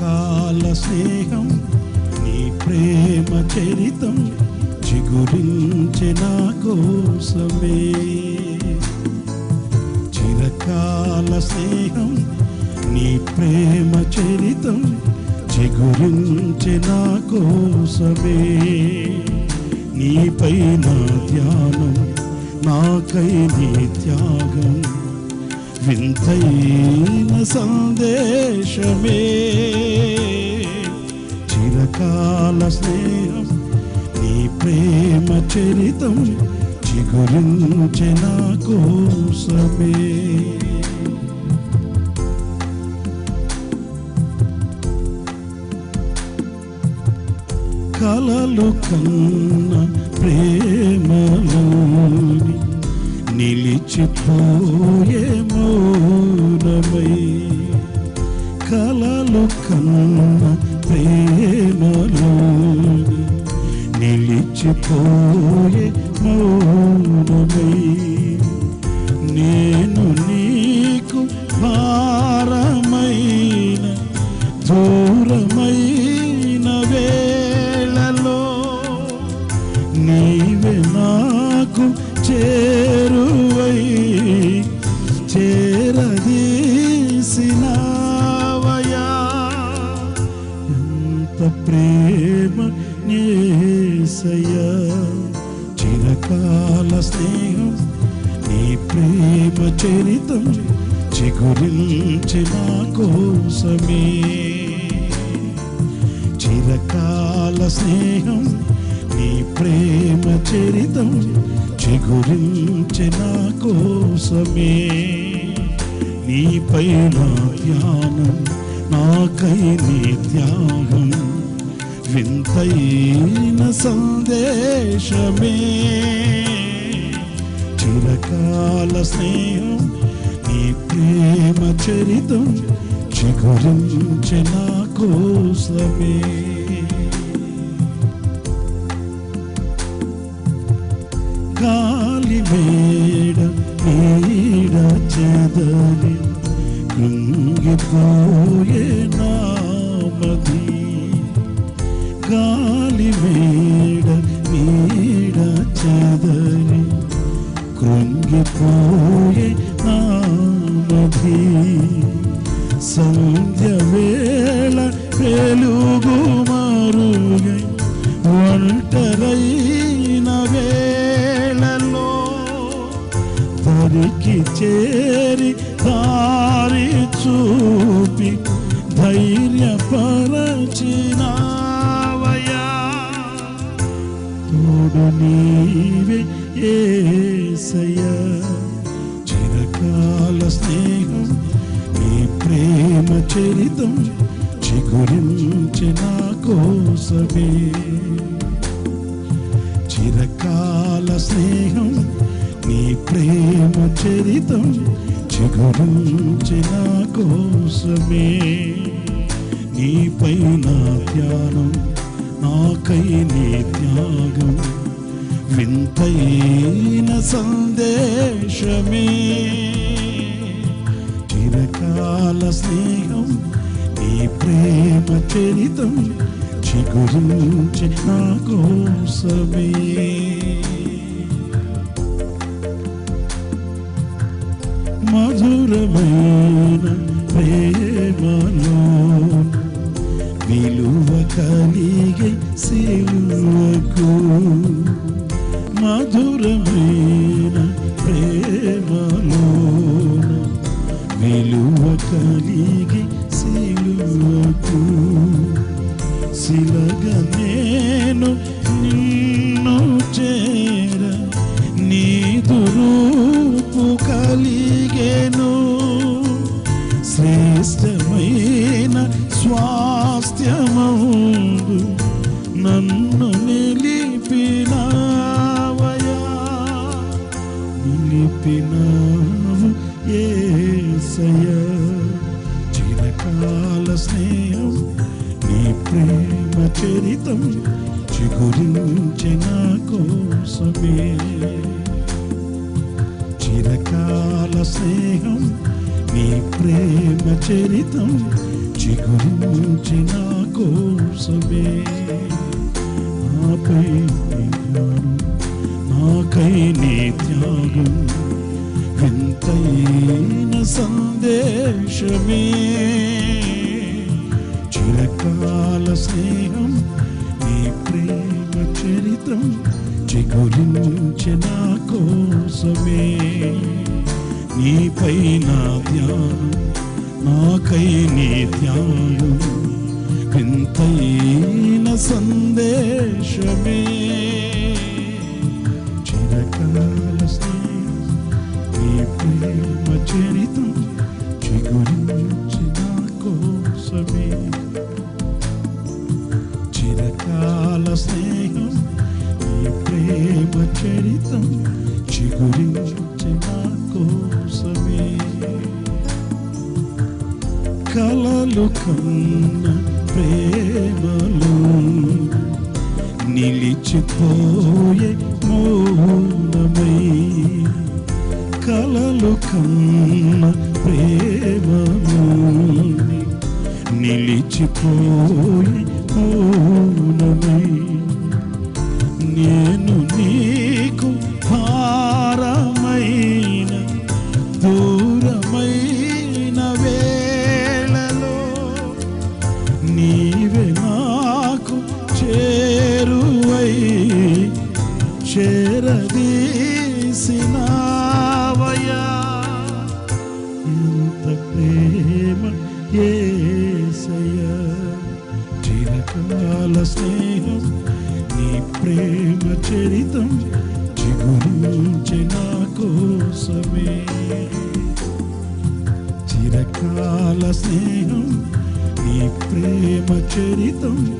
చిరకాల స్నేహం నీ ప్రేమ చరితం చిగురించే నా కోసమే. చిరకాల స్నేహం నీ ప్రేమ చరితం చిగురించే నా కోసమే. నీపై నా ధ్యానం నాకై నీ త్యాగం వింతైన సందేశమే. చిరకాల స్నేహం నీ ప్రేమ చరితం చిగురించె నా కోసమే కలలు కన్న ప్రేమలో నిలిచిపోయే మౌనమై కలలు కన్న ప్రేమలో నిలిచిపోయే మౌనమై నేను నీకు భారమైన దూరమైన వేళలో నీ ప్రేమ నేసయ్యా చిరకాల స్నేహం నీ ప్రేమ చరితం చిగురించి నా కోసమే. చిరకాల స్నేహం నీ ప్రేమ చరితం చిగురించి నా కోసమే. నీపై నా ధ్యానం నాకై నీ త్యాగం. వింతైన సందేశమే. చిరకాల స్నేహం నీ ప్రేమ చరితం చిగురించి నా కోసమే గాలి వేడ నీడ చెదరి కృంగిపోయే నా గాలి మేడ మేడ చెదరి కృంగిపోయే నామధి. సంధ్య వేళ వెలుగు మరుగై ఒంటరైన వేళలో తరికి చేరి దారి చూపి ధైర్యపరచినా తోడు నీవే ఏసయ్యా? చిరకాల స్నేహం నీ ప్రేమ చరితం చిగురించి నా కోసమే. చిరకాల స్నేహం నీ ప్రేమ చరితం చిగురించి నా కోసమే. నీపై నా ధ్యానం వింతైన సందేశమే చిరకాల స్నేహం నీ ప్రేమ చరితం చిగురించి నా కోసమే మధురమైన ప్రేమలో కలిగే సిలువకు శిలగ నేను నిన్ను చేర నీదు రూపు కలిగేను. శ్రేష్టమైన స్వాస్థ్యమౌదు నన్ను నిలిపినావయా నిలిపినావు ఏసయ్యా. చిరకాల స్నేహం నీ ప్రేమ చరితం చిగురించి నా కోసమే. చిరకాల స్నేహం నీ ప్రేమ చరితం చిగురించి నా కోసమే. నాపై నాకై నీ త్యాగం వింతైన సందేశమే. కాల స్నేహం నీ ప్రేమ చరిత్రం చిగురించి నా కోసమే. నీపై నా ధ్యానం నాకై నీ ధ్యానం వింతైన సందేశమే. చిరకాల స్నేహం నీ ప్రేమ చరిత్రం చిరకాల స్నేహం ఈ ప్రేమ చరితం చిగురించి నా కోసమే. కలలు కన్న ప్రేమలు నిలిచిపోయే మౌనమై. కలలు కన్న ప్రేమలు నిలిచిపోయే మౌనమై నేను నీకు భారమైన దూరమైన వేళలో నీవే నాకు చేరువై చేరదీసినావయా ఎంత ప్రేమ ఏ స్నేహం నీ ప్రేమ చరితం చిగురించి నా కోసమే. చిరకాల స్నేహం నీ ప్రేమ చరితం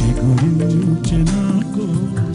చిగురించి నా కోసం